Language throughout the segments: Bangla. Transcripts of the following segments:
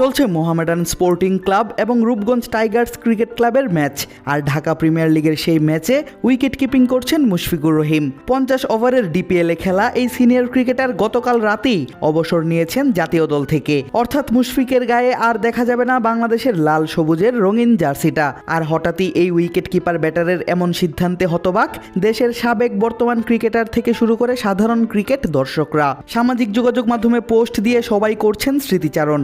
চলছে মোহামেডান স্পোর্টিং ক্লাব এবং রূপগঞ্জ টাইগার্স ক্রিকেট ক্লাবের ম্যাচ। আর ঢাকা প্রিমিয়ার লিগের সেই ম্যাচে উইকেট কিপিং করছেন মুশফিকুর রহিম। পঞ্চাশ ওভারের ডিপিএলে খেলা এই সিনিয়র ক্রিকেটার গতকাল রাতেই অবসর নিয়েছেন জাতীয় দল থেকে। অর্থাৎ মুশফিকের গায়ে আর দেখা যাবে না বাংলাদেশের লাল সবুজের রঙিন জার্সিটা। আর হঠাৎই এই উইকেট কিপার ব্যাটারের এমন সিদ্ধান্তে হতবাক, দেশের সাবেক বর্তমান ক্রিকেটার থেকে শুরু করে সাধারণ ক্রিকেট দর্শকরা। সামাজিক যোগাযোগ মাধ্যমে পোস্ট দিয়ে সবাই করছেন স্মৃতিচারণ।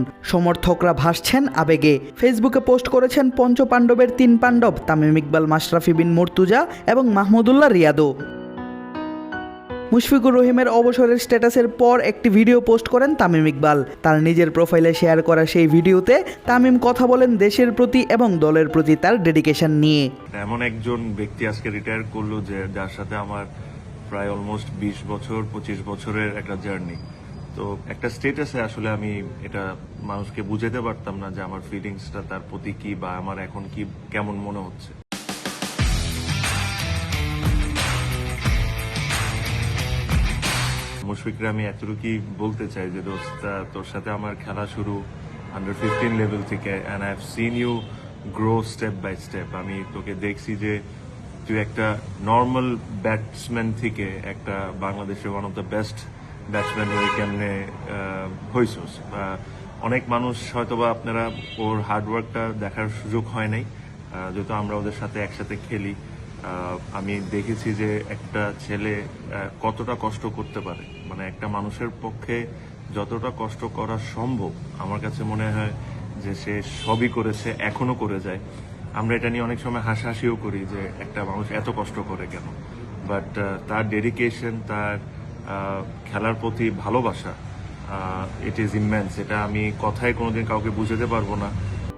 সমর্থকরা ভাসছেন আবেগে। ফেসবুকে পোস্ট করেছেন পঞ্চ পাণ্ডবের তিন পাণ্ডব, তামিম ইকবাল, মাশরাফি বিন মুর্তুজা এবং মাহমুদুল্লাহ রিয়াদো। মুশফিকুর রহিমের অবসরের স্ট্যাটাসের পর একটি ভিডিও পোস্ট করেন তামিম ইকবাল। তার নিজের প্রোফাইলে শেয়ার করা সেই ভিডিওতে তামিম কথা বলেন দেশের প্রতি এবং দলের প্রতি তার ডেডিকেশন নিয়ে। এমন একজন ব্যক্তি আজকে রিটায়ার করল যে, যার সাথে আমার প্রায় অলমোস্ট বিশ বছর, পঁচিশ বছরের একটা জার্নি তো একটা স্টেটাসে আসলে আমি এটা মানুষকে বুঝাতে পারতাম না যে আমার ফিলিংসটা তার প্রতি কি বা আমার এখন কি কেমন মনে হচ্ছে। মুশফিকরা আমি এতটুকুই বলতে চাই যে, দোস্ত, তোর সাথে আমার খেলা শুরু আন্ডার ফিফটিন লেভেল থেকে and I have seen you grow step by step আমি তোকে দেখছি যে, তুই একটা নর্মাল ব্যাটসম্যান থেকে একটা বাংলাদেশের one of the best batsman হয়ে কেমনে হয়েছিস অনেক মানুষ হয়তোবা আপনারা ওর হার্ডওয়ার্কটা দেখার সুযোগ হয় নাই। যেহেতু আমরা ওদের সাথে একসাথে খেলি আমি দেখেছি যে একটা ছেলে কতটা কষ্ট করতে পারে। মানে একটা মানুষের পক্ষে যতটা কষ্ট করা সম্ভব, আমার কাছে মনে হয় যে সে সবই করেছে, এখনও করে যায়। আমরা এটা নিয়ে অনেক সময় হাসাহাসিও করি যে একটা মানুষ এত কষ্ট করে কেন? বাট তার ডেডিকেশন তার খেলার প্রতি ভালোবাসা ইট ইজ ইমেন্স এটা আমি কথায় কোনোদিন কাউকে বুঝাতে পারব না।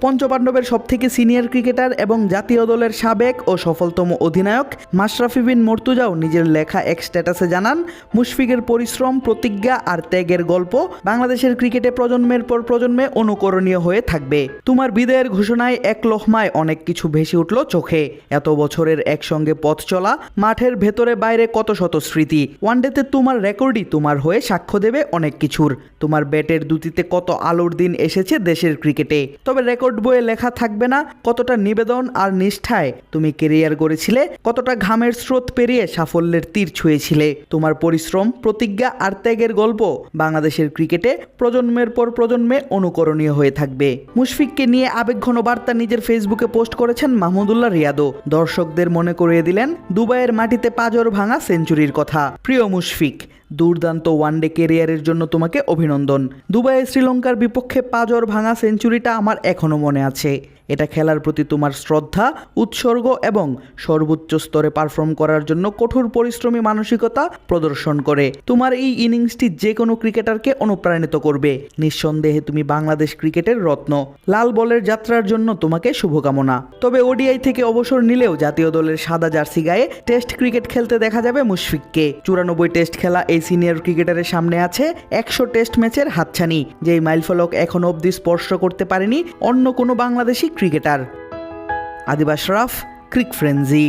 পঞ্চপাণ্ডবের সবথেকে সিনিয়র ক্রিকেটার এবং জাতীয় দলের সাবেক ও সফলতম অধিনায়ক মাশরাফি বিন মর্তুজাও নিজের লেখা এক স্ট্যাটাসে জানান, মুশফিকের পরিশ্রম, প্রতিজ্ঞা আর ত্যাগের গল্প বাংলাদেশের ক্রিকেটে প্রজন্মের পর প্রজন্মে অনুকরণীয় হয়ে থাকবে। তোমার বিদায়ের ঘোষণায় এক লহমায় অনেক কিছু ভেসে উঠল চোখে। এত বছরের একসঙ্গে পথ চলা, মাঠের ভেতরে বাইরে কত শত স্মৃতি। ওয়ানডেতে তোমার রেকর্ডই তোমার হয়ে সাক্ষ্য দেবে অনেক কিছুর। তোমার ব্যাটের দুতিতে কত আলোর দিন এসেছে দেশের ক্রিকেটে। তবে রেকর্ড বইয়ে লেখা থাকবে না কতটা নিবেদন আর নিষ্ঠায় তুমি কেরিয়ার গড়েছিলে, কতটা ঘামের স্রোত পেরিয়ে সাফল্যের তীর ছুঁয়েছিলে। তোমার পরিশ্রম, প্রতিজ্ঞা আর ত্যাগের গল্প বাংলাদেশের ক্রিকেটে প্রজন্মের পর প্রজন্মে অনুকরণীয় হয়ে থাকবে। মুশফিককে নিয়ে আবেগঘন বার্তা নিজের ফেসবুকে পোস্ট করেছেন মাহমুদুল্লাহ রিয়াদো দর্শকদের মনে করিয়ে দিলেন, দুবাইয়ের মাটিতে পাজর ভাঙা সেঞ্চুরির কথা। প্রিয় মুশফিক দুর্দান্ত ওয়ানডে কেরিয়ারের জন্য তোমাকে অভিনন্দন। দুবাই শ্রীলঙ্কার বিপক্ষে পাজর ভাঙা সেঞ্চুরিটা আমার এখনও মনে আছে। এটা খেলার প্রতি তোমার শ্রদ্ধা, উৎসর্গ এবং সর্বোচ্চ স্তরে পারফর্ম করার জন্য কঠোর পরিশ্রমী মানসিকতা প্রদর্শন করে। তোমার এই ইনিংসটি যে কোনো ক্রিকেটারকে অনুপ্রাণিত করবে। নিঃসন্দেহে তুমি বাংলাদেশ ক্রিকেটের রত্ন। লাল বলের যাত্রার জন্য তোমাকে শুভকামনা। তবে ওডিআই থেকে অবসর নিলেও জাতীয় দলের সাদা জার্সি গায়ে টেস্ট ক্রিকেট খেলতে দেখা যাবে মুশফিককে। চুরানব্বই টেস্ট খেলা এই সিনিয়র ক্রিকেটারের সামনে আছে, একশো টেস্ট ম্যাচের হাতছানি। যেই মাইলফলক এখনও অবধি স্পর্শ করতে পারেনি অন্য কোনো বাংলাদেশি ক্রিকেটার। আদিবাস রাফ ক্রিক ফ্রেন্জি।